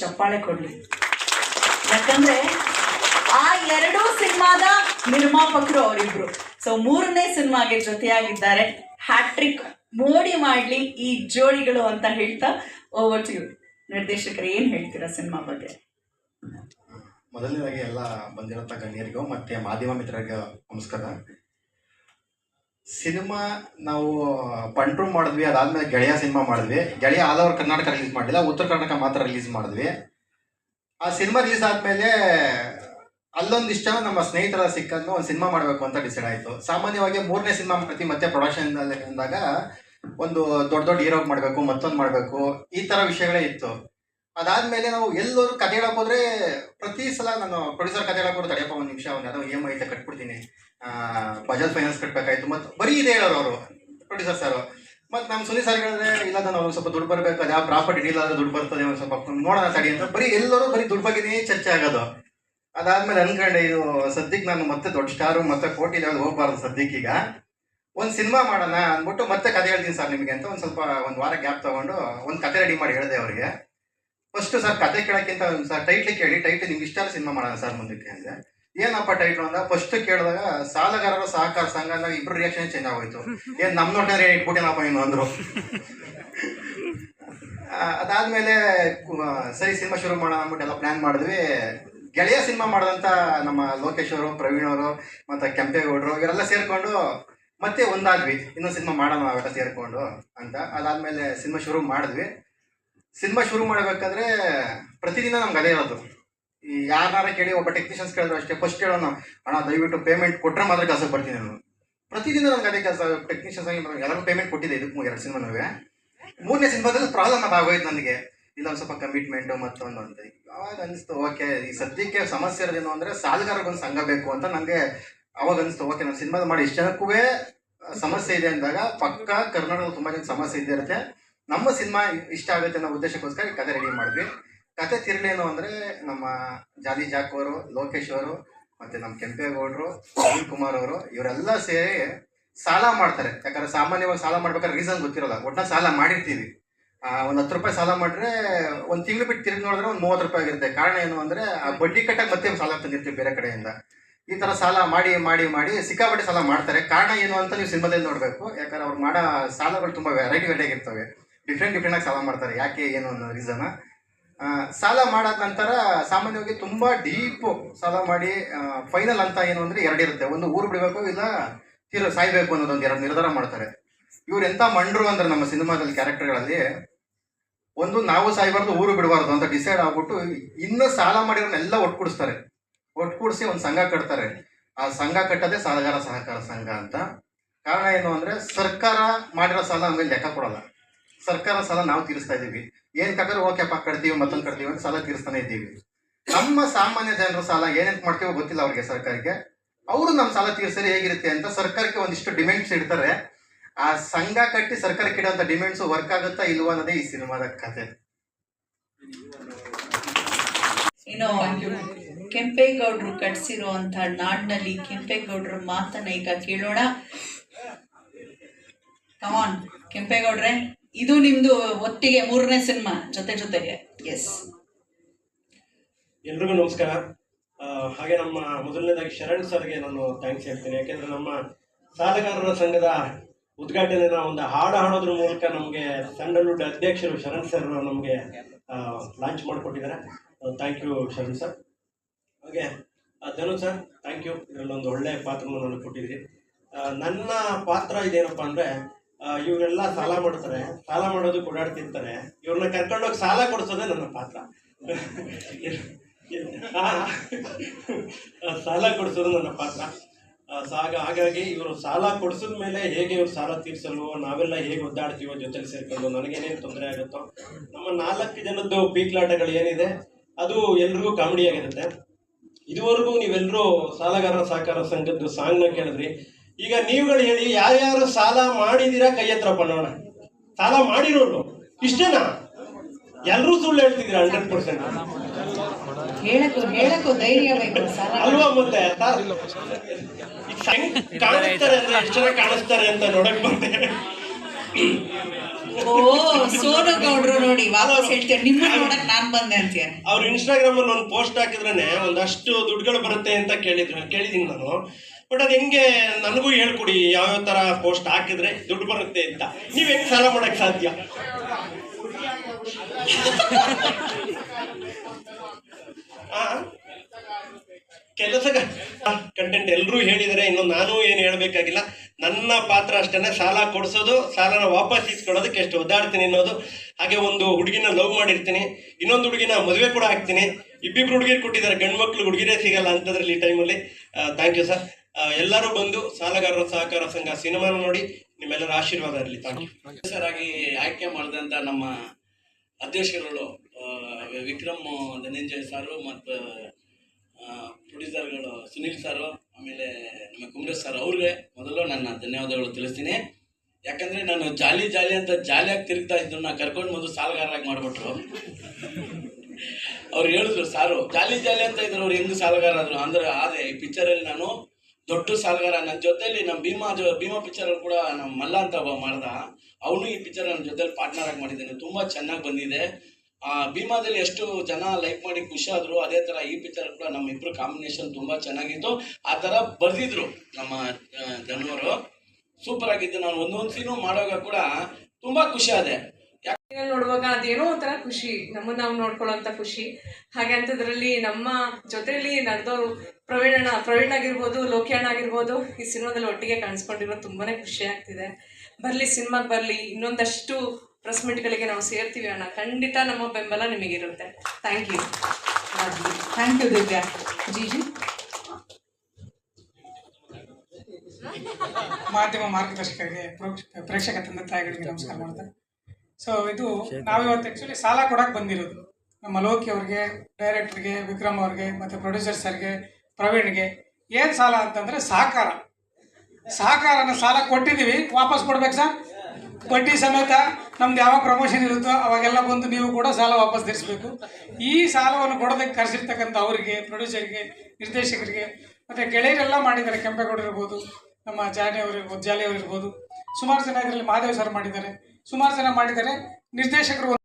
ಚಪ್ಪಾಳೆ ಕೊಡ್ಲಿ. ಯಾಕಂದ್ರೆ ಆ ಎರಡೂ ಸಿನಿಮಾದ ನಿರ್ಮಾಪಕರು ಅವರಿಬ್ರು. ಸೊ ಮೂರನೇ ಸಿನಿಮಾಗೆ ಜೊತೆಯಾಗಿದ್ದಾರೆ ಹ್ಯಾಟ್ರಿಕ್. ಮೋಡಿ ಮಾಡ್ಲಿ ಈ ಜೋಡಿಗಳು ಅಂತ ಹೇಳ್ತಾ ಓವರ್ ಟು ನಿರ್ದೇಶಕರು, ಏನ್ ಹೇಳ್ತೀರಾ ಸಿನಿಮಾ ಬಗ್ಗೆ? ಮೊದಲನೇದಾಗಿ ಎಲ್ಲ ಬಂದಿರೋ ಗಣ್ಯರಿಗೂ ಮತ್ತೆ ಮಾಧ್ಯಮ ಮಿತ್ರರಿಗೂ ನಮಸ್ಕಾರ. ಸಿನಿಮಾ ನಾವು ಪಂಟ್ರೂ ಮಾಡಿದ್ವಿ, ಅದಾದ್ಮೇಲೆ ಗೆಳೆಯ ಸಿನಿಮಾ ಮಾಡಿದ್ವಿ. ಗೆಳೆಯ ಆಲ್ ಓವರ್ ಕರ್ನಾಟಕ ರಿಲೀಸ್ ಮಾಡಿಲ್ಲ ಉತ್ತರ ಕರ್ನಾಟಕ ಮಾತ್ರ ರಿಲೀಸ್ ಮಾಡಿದ್ವಿ. ಆ ಸಿನಿಮಾ ರಿಲೀಸ್ ಆದ್ಮೇಲೆ ಅಲ್ಲೊಂದಿಷ್ಟ ನಮ್ಮ ಸ್ನೇಹಿತರ ಸಿಕ್ಕಂದು ಒಂದು ಸಿನಿಮಾ ಮಾಡಬೇಕು ಅಂತ ಡಿಸೈಡ್ ಆಯಿತು. ಸಾಮಾನ್ಯವಾಗಿ ಮೂರನೇ ಸಿನಿಮಾ ಪ್ರತಿ ಮತ್ತೆ ಪ್ರೊಡಕ್ಷನ್ ಅಂದಾಗ ಒಂದು ದೊಡ್ಡ ದೊಡ್ಡ ಹೀರೋ ಮಾಡಬೇಕು, ಮತ್ತೊಂದು ಮಾಡಬೇಕು, ಈ ಥರ ವಿಷಯಗಳೇ ಇತ್ತು. ಅದಾದಮೇಲೆ ನಾವು ಎಲ್ಲರೂ ಕತೆ ಹೇಳಕ್ ಹೋದ್ರೆ ಪ್ರತಿ ಸಲ ನಾನು ಪ್ರೊಡ್ಯೂಸರ್ ಕತೆ ಹೇಳಕ್ ಹೋದ್ರೆ ತಡೆಯಪ್ಪ, ಒಂದು ನಿಮಿಷ, ಒಂದು ಯಾವುದೋ ಇ ಎಂ ಐತೆ ಕಟ್ಬಿಡ್ತೀನಿ. ಬಜಾಜ್ ಫೈನಾನ್ಸ್ ಕಟ್ಟಬೇಕಾಯ್ತು ಮತ್ತು ಬರೀ ಇದೆ ಹೇಳೋರು ಅವರು ಪ್ರೊಡ್ಯೂಸರ್ ಸರ್ ಮತ್ತು ನಮ್ಮ ಸುನಿ ಸರ್ ಹೇಳಿದ್ರೆ, ಇಲ್ಲ ನಾನು ಒಂದು ಸ್ವಲ್ಪ ದುಡ್ಡು ಬರಬೇಕು, ಅದು ಯಾವ ಪ್ರಾಪರ್ಟಿ ಡೀಲ್ ಆದ್ರೆ ದುಡ್ಡು ಬರ್ತದೆ, ಒಂದು ಸ್ವಲ್ಪ ನೋಡೋಣ ತಡಿ ಅಂತ ಬರೀ ಎಲ್ಲರೂ ಬರೀ ದುಡ್ಡು ಬಗ್ಗೆನೇ ಚರ್ಚೆ ಆಗೋದು. ಅದಾದ್ಮೇಲೆ ಅನ್ಕೊಂಡೆ ಇದು ಸದ್ಯಕ್ಕೆ ನಾನು ಮತ್ತೆ ದೊಡ್ಡ ಸ್ಟಾರು, ಮತ್ತೆ ಕೋಟಿ ಲೆವೆಲ್ ಹೋಗ್ಬಾರ್ದು ಸದ್ಯಕ್ಕೀಗ ಒಂದು ಸಿನಿಮಾ ಮಾಡೋಣ ಅಂದ್ಬಿಟ್ಟು ಮತ್ತೆ ಕತೆ ಹೇಳ್ತೀನಿ ಸರ್ ನಿಮಗೆ ಅಂತ ಒಂದು ಸ್ವಲ್ಪ ಒಂದು ವಾರ ಗ್ಯಾಪ್ ತಗೊಂಡು ಒಂದು ಕತೆ ರೆಡಿ ಮಾಡಿ ಹೇಳಿದೆ ಅವರಿಗೆ. ಫಸ್ಟ್ ಸರ್ ಕತೆ ಕೇಳೋಕ್ಕಿಂತ ಸರ್ ಟೈಟ್ಲಿ ಕೇಳಿ ಟೈಟ್ಲಿ ನಿಮ್ಗೆ ಇಷ್ಟ ಸಿನಿಮಾ ಮಾಡೋಣ ಸರ್ ಮುಂದಕ್ಕೆ ಅಂದೆ. ಏನಪ್ಪ ಟೈಟ್ಲು ಅಂದ? ಫಸ್ಟ್ ಕೇಳಿದಾಗ ಸಾಲಗಾರರ ಸಹಕಾರ ಸಂಘ ಅಂದಾಗ ಇಬ್ರು ರಿಯಾಕ್ಷನ್ ಚೇಂಜ್ ಆಗೋಯ್ತು. ಏನ್ ನಮ್ ನೋಡಿದ್ರೆ ಇಟ್ಬಿಟ್ಟೇನಪ್ಪ ನೀನು ಅಂದ್ರು. ಅದಾದ್ಮೇಲೆ ಸರಿ ಸಿನಿಮಾ ಶುರು ಮಾಡೋಣ ಅಂದ್ಬಿಟ್ಟು ಎಲ್ಲ ಪ್ಲಾನ್ ಮಾಡಿದ್ವಿ. ಗೆಳೆಯ ಸಿನಿಮಾ ಮಾಡಿದಂತ ನಮ್ಮ ಲೋಕೇಶ್ ಅವರು, ಪ್ರವೀಣ್ ಅವರು, ಮತ್ತೆ ಕೆಂಪೇಗೌಡರು, ಇವರೆಲ್ಲ ಸೇರ್ಕೊಂಡು ಮತ್ತೆ ಒಂದಾದ್ವಿ. ಇನ್ನೊಂದು ಸಿನಿಮಾ ಮಾಡೋಣ ನಾವೆಲ್ಲ ಸೇರ್ಕೊಂಡು ಅಂತ. ಅದಾದ್ಮೇಲೆ ಸಿನಿಮಾ ಶುರು ಮಾಡಿದ್ವಿ. ಸಿನಿಮಾ ಶುರು ಮಾಡಬೇಕಾದ್ರೆ ಪ್ರತಿದಿನ ನಮ್ಗೆ ಅದೇ ಇರೋದು. ಈ ಯಾರನ್ನಾರ ಕೇಳಿ ಒಬ್ಬ ಟೆಕ್ನಿಷಿಯನ್ಸ್ ಕೇಳಿದ್ರು ಅಷ್ಟೇ. ಫಸ್ಟ್ ಕೇಳೋಣ. ಅಣ್ಣ, ದಯವಿಟ್ಟು ಪೇಮೆಂಟ್ ಕೊಟ್ಟರೆ ಮಾತ್ರ ಕೆಲಸ ಬರ್ತೀನಿ ನಾನು. ಪ್ರತಿದಿನ ನಮ್ಗೆ ಅದೇ ಕೆಲಸ ಟೆಕ್ನಿಷಿಯನ್ಸ್ ಆಗಿ ಎಲ್ಲರೂ ಪೇಮೆಂಟ್ ಕೊಟ್ಟಿದೆ ಇದಕ್ಕೆ ಎರಡು ಸಿನಿಮಾನೂ ಮೂರನೇ ಸಿನಿಮಾದಲ್ಲಿ ಪ್ರಾಬ್ಲಮ್ ಆಗೋಯ್ತು ನನಗೆ. ಇಲ್ಲ, ಒಂದು ಸ್ವಲ್ಪ ಕಮಿಟ್ಮೆಂಟು ಮತ್ತೊಂದು ಅಂತ. ಯಾವಾಗ ಅನಿಸ್ತು? ಓಕೆ ಈ ಸದ್ಯಕ್ಕೆ ಸಮಸ್ಯೆ ಇರೋದೇನು ಅಂದರೆ ಸಾಲಗಾರಗೊಂದು ಸಂಘ ಬೇಕು ಅಂತ ನನಗೆ ಅವಾಗ ಅನಿಸ್ತು. ಓಕೆ ನಾನು ಸಿನಿಮಾದ ಮಾಡಿ ಇಷ್ಟು ಜನಕ್ಕೂ ಸಮಸ್ಯೆ ಇದೆ ಅಂದಾಗ ಪಕ್ಕ ಕರ್ನಾಟಕದಲ್ಲಿ ತುಂಬ ಜನ ಸಮಸ್ಯೆ ಇದ್ದೇ ಇರುತ್ತೆ. ನಮ್ಮ ಸಿನಿಮಾ ಇಷ್ಟ ಆಗುತ್ತೆ ಅನ್ನೋ ಉದ್ದೇಶಕ್ಕೋಸ್ಕರ ಕತೆ ರೆಡಿ ಮಾಡಿದ್ವಿ. ಕತೆ ತಿರುಳೇನು ಅಂದರೆ ನಮ್ಮ ಜಾಲಿ ಜಾಕ್ ಅವರು, ಲೋಕೇಶ್ ಅವರು, ಮತ್ತೆ ನಮ್ಮ ಕೆಂಪೇಗೌಡರು ಅನಿಲ್ ಕುಮಾರ್ ಅವರು, ಇವರೆಲ್ಲ ಸೇರಿ ಸಾಲ ಮಾಡ್ತಾರೆ. ಯಾಕಂದ್ರೆ ಸಾಮಾನ್ಯವಾಗಿ ಸಾಲ ಮಾಡ್ಬೇಕಾದ್ರೆ ರೀಸನ್ ಗೊತ್ತಿರಲ್ಲ. ಒಟ್ಟ ಸಾಲ ಮಾಡಿರ್ತೀವಿ. ಒಂದು ಹತ್ತು ರೂಪಾಯಿ ಸಾಲ ಮಾಡಿದ್ರೆ ಒಂದು ತಿಂಗಳು ಬಿಟ್ಟು ತಿರುಗಿ ನೋಡಿದ್ರೆ ಒಂದು ಮೂವತ್ತು ರೂಪಾಯಿ ಆಗಿರುತ್ತೆ. ಕಾರಣ ಏನು ಅಂದರೆ ಆ ಬಡ್ಡಿ ಕಟ್ಟಕ್ಕೆ ಮತ್ತೆ ಸಾಲ ತಂದಿರ್ತೀವಿ ಬೇರೆ ಕಡೆಯಿಂದ. ಈ ಥರ ಸಾಲ ಮಾಡಿ ಮಾಡಿ ಮಾಡಿ ಸಿಕ್ಕಾಪಟ್ಟೆ ಸಾಲ ಮಾಡ್ತಾರೆ. ಕಾರಣ ಏನು ಅಂತ ನೀವು ಸಿನಿಮಾದಲ್ಲಿ ನೋಡಬೇಕು. ಯಾಕಂದ್ರೆ ಅವ್ರು ಮಾಡೋ ಸಾಲಗಳು ತುಂಬ ವೆರೈಟಿ ವೆರೈಟಿ ಆಗಿರ್ತವೆ. ಡಿಫ್ರೆಂಟ್ ಡಿಫ್ರೆಂಟಾಗಿ ಸಾಲ ಮಾಡ್ತಾರೆ. ಯಾಕೆ, ಏನು ಅನ್ನೋ ರೀಸನ್ ಸಾಲ ಮಾಡಾದ ನಂತರ ಸಾಮಾನ್ಯವಾಗಿ ತುಂಬ ಡೀಪ್ ಸಾಲ ಮಾಡಿ ಫೈನಲ್ ಅಂತ ಏನು ಅಂದರೆ ಎರಡಿರುತ್ತೆ ಒಂದು ಊರು ಬಿಡಬೇಕು, ಇಲ್ಲ ತೀರ ಸಾಯ್ಬೇಕು ಅನ್ನೋದೊಂದು ಎರಡು ನಿರ್ಧಾರ ಮಾಡ್ತಾರೆ. ಇವ್ರು ಎಂಥ ಮಂಡ್ರು ಅಂದ್ರೆ ನಮ್ಮ ಸಿನಿಮಾದಲ್ಲಿ ಕ್ಯಾರೆಕ್ಟರ್ಗಳಲ್ಲಿ ಒಂದು ನಾವು ಸಾಯ್ಬಾರ್ದು, ಊರು ಬಿಡಬಾರ್ದು ಅಂತ ಡಿಸೈಡ್ ಆಗ್ಬಿಟ್ಟು ಇನ್ನು ಸಾಲ ಮಾಡಿರೋನ್ನೆಲ್ಲ ಒಟ್ಕೂಡಿಸ್ತಾರೆ. ಒಟ್ಕೂಡಿಸಿ ಒಂದು ಸಂಘ ಕಟ್ತಾರೆ. ಆ ಸಂಘ ಕಟ್ಟೋದೇ ಸಾಲಗಾರ ಸಹಕಾರ ಸಂಘ ಅಂತ. ಕಾರಣ ಏನು ಅಂದ್ರೆ ಸರ್ಕಾರ ಮಾಡಿರೋ ಸಾಲ ನಮಗೆ ಲೆಕ್ಕ ಕೊಡಲ್ಲ. ಸರ್ಕಾರ ಸಾಲ ನಾವು ತೀರಿಸ್ತಾ ಇದ್ದೀವಿ. ಏನ್ ಕಟ್ಟರು ಓಕೆಪ್ಪ ಕಟ್ತೀವಿ ಮತ್ತೊಂದು ಕಟ್ತೀವಿ ಅಂತ ಸಾಲ ತೀರಿಸ್ತಾನೆ ಇದ್ದೀವಿ. ನಮ್ಮ ಸಾಮಾನ್ಯ ಜನರ ಸಾಲ ಏನೇನ್ ಮಾಡ್ತೀವೋ ಗೊತ್ತಿಲ್ಲ ಅವ್ರಿಗೆ ಸರ್ಕಾರಕ್ಕೆ. ಅವರು ನಮ್ಮ ಸಾಲ ತೀರ್ಸರಿ ಹೇಗಿರುತ್ತೆ ಅಂತ ಸರ್ಕಾರಕ್ಕೆ ಒಂದಿಷ್ಟು ಡಿಮ್ಯಾಂಡ್ಸ್ ಇಡ್ತಾರೆ. ಆ ಸಂಘ ಕಟ್ಟಿ ಸರ್ಕಾರಕ್ಕೆ ಇಡುವಂತ ಡಿಮ್ಯಾಂಡ್ಸ್ ವರ್ಕ್ ಆಗುತ್ತಾ ಇಲ್ವಾ ಅನ್ನೋದೇ ಈ ಸಿನಿಮಾದ ಕಥೆ ಇನ್ನು ಕೆಂಪೇಗೌಡರು ಕಟ್ಸಿರುವಂತ ನಾಡಿನಲ್ಲಿ ಕೆಂಪೇಗೌಡರ ಮಾತನ್ನ ಈಗ ಕೇಳೋಣ. ಕಮಾನ್ ಕೆಂಪೇಗೌಡ್ರೆ. ಇದು ನಿಮ್ದು ಒಟ್ಟಿಗೆ ಮೂರನೇ ಸಿನಿಮಾ ಜೊತೆ ಜೊತೆಗೆ. ಎಸ್ ಎಲ್ರಿಗೂ ನಮಸ್ಕಾರ. ಹಾಗೆ ನಮ್ಮ ಮೊದಲನೇದಾಗಿ ಶರಣ್ ಸರ್ಗೆ ನಾನು ಥ್ಯಾಂಕ್ಸ್ ಹೇಳ್ತೀನಿ. ಯಾಕೆಂದ್ರೆ ನಮ್ಮ ಸಾಲಗಾರರ ಸಂಘದ ಉದ್ಘಾಟನೆನ ಒಂದು ಹಾಡು ಹಾಡೋದ್ರ ಮೂಲಕ ನಮಗೆ ಸ್ಯಾಂಡಲ್ವುಡ್ ಅಧ್ಯಕ್ಷರು ಶರಣ್ ಸರ್ ನಮಗೆ ಲಾಂಚ್ ಮಾಡಿಕೊಟ್ಟಿದ್ದಾರೆ. ಥ್ಯಾಂಕ್ ಯು ಶರಣ್ ಸರ್ ಹಾಗೆ ಧನು ಸರ್ ಥ್ಯಾಂಕ್ ಯು ಇದರಲ್ಲಿ ಒಂದು ಒಳ್ಳೆಯ ಪಾತ್ರವನ್ನು ನನಗೆ ಕೊಟ್ಟಿದ್ದೀರಿ ನನ್ನ ಪಾತ್ರ ಇದೇನಪ್ಪ ಅಂದರೆ ಇವರೆಲ್ಲ ಸಾಲ ಮಾಡ್ತಾರೆ. ಸಾಲ ಮಾಡೋದು ತಿಂತಾರೆ. ಇವ್ರನ್ನ ಕರ್ಕೊಂಡೋಗಿ ಸಾಲ ಕೊಡ್ಸೋದೇ ನನ್ನ ಪಾತ್ರ. ಸಾಲ ಕೊಡಿಸೋದು ನನ್ನ ಪಾತ್ರ. ಸಾಗ ಹಾಗಾಗಿ ಇವರು ಸಾಲ ಕೊಡಿಸಿದ ಮೇಲೆ ಹೇಗೆ ಇವ್ರು ಸಾಲ ತೀರಿಸಲು ನಾವೆಲ್ಲ ಹೇಗೆ ಒದ್ದಾಡ್ತೀವೋ ಜೊತೆಲಿ ಸೇರ್ಕೊಂಡು ನನಗೇನೇನು ತೊಂದರೆ ಆಗುತ್ತೋ, ನಮ್ಮ ನಾಲ್ಕು ಜನದ್ದು ಪೀಕ್ಲಾಟಗಳು ಏನಿದೆ, ಅದು ಎಲ್ರಿಗೂ ಕಾಮಿಡಿ ಆಗಿರುತ್ತೆ. ಇದುವರೆಗೂ ನೀವೆಲ್ಲರೂ ಸಾಲಗಾರ ಸಹಕಾರ ಸಂಘದ್ದು ಸಾಂಗ್ನ ಕೇಳಿದ್ರಿ. ಈಗ ನೀವುಗಳು ಹೇಳಿ ಯಾರ್ಯಾರು ಸಾಲ ಮಾಡಿದಿರಾ ಕೈ ಹತ್ರ ಬನ್ನೋಣ ಸಾಲ ಮಾಡಿರೋರು. ಇಷ್ಟೇನಾ? ಎಲ್ಲರೂ ಸುಳ್ಳು ಹೇಳ್ತಿದ್ರ ಹಂಡ್ರೆಡ್ ಪರ್ಸೆಂಟ್ ಅಲ್ವಾ ಮತ್ತೆ? ಕಾಣಿಸ್ತಾರೆ ಅಂದ್ರೆ ಎಷ್ಟು ಜನ ಕಾಣಿಸ್ತಾರೆ ಅಂತ ನೋಡಕ್ ಬಂದೆ. ಸೋನು ಗೌಡ್ರು ನೋಡಿ ವಾಪಸ್ ಹೇಳ್ತೀರ ನಿಮ್ಮ ನೋಡಕ್ ನಾನ್ ಬಂದೆ ಅಂತೀಯ ಅವ್ರು ಇನ್ಸ್ಟಾಗ್ರಾಮ್ ಅಲ್ಲಿ ಒಂದು ಪೋಸ್ಟ್ ಹಾಕಿದ್ರೇನೆ ಒಂದಷ್ಟು ದುಡ್ಡುಗಳು ಬರುತ್ತೆ ಅಂತ ಕೇಳಿದ್ರು ಕೇಳಿದೀನಿ ನಾನು. ಬಟ್ ಅದು ಹೆಂಗೆ ನನಗೂ ಹೇಳ್ಕೊಡಿ, ಯಾವ್ಯಾವ ತರ ಪೋಸ್ಟ್ ಹಾಕಿದ್ರೆ ದುಡ್ಡು ಬರುತ್ತೆ ಅಂತ. ನೀವ್ ಹೆಂಗ್ ಸಾಲ ಮಾಡಕ್ ಸಾಧ್ಯ? ಕೆಲಸ ಕಂಟೆಂಟ್ ಎಲ್ಲರೂ ಹೇಳಿದರೆ ಇನ್ನು ನಾನು ಏನು ಹೇಳಬೇಕಾಗಿಲ್ಲ. ನನ್ನ ಪಾತ್ರ ಅಷ್ಟೇ ಸಾಲ ಕೊಡಿಸೋದು, ಸಾಲನ ವಾಪಸ್ ಇಸ್ಕೊಳ್ಳೋದಕ್ಕೆ ಎಷ್ಟು ಒದ್ದಾಡ್ತೀನಿ ಅನ್ನೋದು. ಹಾಗೆ ಒಂದು ಹುಡುಗಿನ ಲವ್ ಮಾಡಿರ್ತೀನಿ, ಇನ್ನೊಂದು ಹುಡುಗಿನ ಮದುವೆ ಕೂಡ ಆಗ್ತೀನಿ. ಇಬ್ಬಿಬ್ರು ಹುಡುಗಿರು ಕೊಟ್ಟಿದ್ದಾರೆ ಗಂಡು ಮಕ್ಳು ಹುಡುಗಿರೇ ಸಿಗಲ್ಲ ಅಂತದ್ರಲ್ಲಿ ಈ ಟೈಮಲ್ಲಿ ಥ್ಯಾಂಕ್ ಯು ಸರ್ ಎಲ್ಲರೂ ಬಂದು ಸಾಲಗಾರರ ಸಹಕಾರ ಸಂಘ ಸಿನಿಮಾ ನೋಡಿ ನಿಮ್ಮೆಲ್ಲರ ಆಶೀರ್ವಾದ ಇರಲಿ. ಸರ್ ಆಗಿ ಆಯ್ಕೆ ಮಾಡಿದಂತ ನಮ್ಮ ಅಧ್ಯಕ್ಷರುಗಳು ವಿಕ್ರಮ್ ಧನಂಜಯ ಸಾರು ಮತ್ತು ಪ್ರೊಡ್ಯೂಸರ್ಗಳು ಸುನೀಲ್ ಸಾರು, ಆಮೇಲೆ ನಮ್ಮ ಕುಮರೇಶ್ ಸರ್ ಅವ್ರಿಗೆ ಮೊದಲು ನನ್ನ ಧನ್ಯವಾದಗಳು ತಿಳಿಸ್ತೀನಿ. ಯಾಕಂದ್ರೆ ನಾನು ಜಾಲಿ ಜಾಲಿ ಅಂತ ಜಾಲಿಯಾಗಿ ತಿರುಗ್ತಾ ಇದ್ದನ್ನ ಕರ್ಕೊಂಡು ಬಂದು ಸಾಲಗಾರರಾಗಿ ಮಾಡಿಬಿಟ್ರು. ಅವ್ರು ಹೇಳಿದ್ರು, ಸಾರು, ಜಾಲಿ ಜಾಲಿ ಅಂತ ಇದ್ರು, ಅವ್ರು ಹೆಂಗ್ ಸಾಲಗಾರ ಆದ್ರು ಅಂದ್ರೆ, ಆದ್ರೆ ಈ ಪಿಕ್ಚರಲ್ಲಿ ನಾನು ದೊಡ್ಡ ಸಾಲಗಾರ ನನ್ನ ಜೊತೆಲಿ ನಮ್ಮ ಭೀಮಾ ಜೊ, ಭೀಮಾ ಪಿಕ್ಚರ್ ಕೂಡ ನಮ್ಮ ಮಲ್ಲ ಅಂತ ಒಬ್ಬ ಮಾಡ್ದ. ಅವನು ಈ ಪಿಕ್ಚರ್ ನನ್ನ ಜೊತೆಲಿ ಪಾರ್ಟ್ನರ್ ಆಗಿ ಮಾಡಿದ್ದಾನೆ. ತುಂಬ ಚೆನ್ನಾಗಿ ಬಂದಿದೆ. ಆ, ಭೀಮಾದಲ್ಲಿ ಎಷ್ಟು ಜನ ಲೈಕ್ ಮಾಡಿ ಖುಷಿ ಆದ್ರು, ಅದೇ ತರ ಈ ಪಿಕ್ಚರ್ ಕೂಡ ನಮ್ಮ ಇಬ್ರು ಕಾಂಬಿನೇಷನ್ ತುಂಬಾ ಚೆನ್ನಾಗಿತ್ತು. ಆ ತರ ಬರ್ದಿದ್ರು ನಮ್ಮ ಜನವರು ಸೂಪರ್ ಆಗಿದ್ದು ನಾನು ಒಂದೊಂದು ಸೀನು ಮಾಡುವಾಗ ಕೂಡ ತುಂಬಾ ಖುಷಿ ಆದೆ. ನೋಡುವಾಗ ಅದೇನೋ ಒಂಥರ ಖುಷಿ ನಮ್ಮನ್ನು ನಾವು ನೋಡ್ಕೊಳ್ಳೋಂಥ ಖುಷಿ. ಹಾಗೆ ಅಂತದ್ರಲ್ಲಿ ನಮ್ಮ ಜೊತೆಯಲ್ಲಿ ನಡೆದವರು ಪ್ರವೀಣಣ್ಣ ಪ್ರವೀಣ್ ಆಗಿರ್ಬೋದು ಲೋಕಿಯಣ್ಣ ಆಗಿರ್ಬೋದು ಈ ಸಿನಿಮಾದಲ್ಲಿ ಒಟ್ಟಿಗೆ ಕಾಣಿಸ್ಕೊಂಡಿರೋದು ತುಂಬಾನೇ ಖುಷಿ ಆಗ್ತಿದೆ. ಬರಲಿ ಸಿನಿಮಾಗೆ ಬರಲಿ ಇನ್ನೊಂದಷ್ಟು ಪ್ರೆಸ್ ಮೀಟ್ಗಳಿಗೆ ನಾವು ಸೇರ್ತೀವಿ ಅಣ್ಣ. ಖಂಡಿತ ನಮ್ಮ ಬೆಂಬಲ ನಿಮಗಿರುತ್ತೆ. Thank you thank you Divya. GG? ಮಾಧ್ಯಮ ಮಾರ್ಗದರ್ಶಕರಿಗೆ ಪ್ರೋಕ್ಷ- ಪ್ರೇಕ್ಷಕ ತಂದೆ ತಾಯಿಗಳಿಗೆ ನಮಸ್ಕಾರ ಮಾಡ್ತಾರೆ ಸೊ ಇದು ನಾವಿವತ್ತು ಆ್ಯಕ್ಚುಲಿ ಸಾಲ ಕೊಡಕ್ಕೆ ಬಂದಿರೋದು. ನಮ್ಮ ಲೋಕಿ ಅವ್ರಿಗೆ ಡೈರೆಕ್ಟ್ರಿಗೆ ವಿಕ್ರಮ್ ಅವ್ರಿಗೆ ಮತ್ತು ಪ್ರೊಡ್ಯೂಸರ್ ಸರ್ಗೆ ಪ್ರವೀಣ್ಗೆ ಏನು ಸಾಲ ಅಂತಂದರೆ ಸಹಕಾರ. ಸಹಕಾರನ ಸಾಲ ಕೊಟ್ಟಿದ್ದೀವಿ ವಾಪಸ್ ಕೊಡ್ಬೇಕು ಸರ್? ಬಡ್ಡಿ ಸಮೇತ ನಮ್ದು ಯಾವಾಗ ಪ್ರಮೋಷನ್ ಇರುತ್ತೋ ಅವಾಗೆಲ್ಲ ಬಂದು ನೀವು ಕೂಡ ಸಾಲ ವಾಪಸ್ ತೀರಿಸಬೇಕು. ಈ ಸಾಲವನ್ನು ಕೊಡೋದಕ್ಕೆ ಕರೆಸಿರ್ತಕ್ಕಂಥ ಅವರಿಗೆ ಪ್ರೊಡ್ಯೂಸರ್ಗೆ ನಿರ್ದೇಶಕರಿಗೆ ಮತ್ತು ಗೆಳೆಯರೆಲ್ಲ ಮಾಡಿದ್ದಾರೆ ಕೆಂಪೇಗೌಡರು ಇರ್ಬೋದು ನಮ್ಮ ಜಾನಿ ಅವರು ಇರ್ಬೋದು ಜಾಲಿ ಅವರು ಇರ್ಬೋದು ಸುಮಾರು ಜನ ಇದರಲ್ಲಿ ಮಹಾದೇವ್ ಸರ್ ಮಾಡಿದ್ದಾರೆ. ಸುಮಾರು ಜನ ಮಾಡಿದ್ದಾರೆ. ನಿರ್ದೇಶಕರು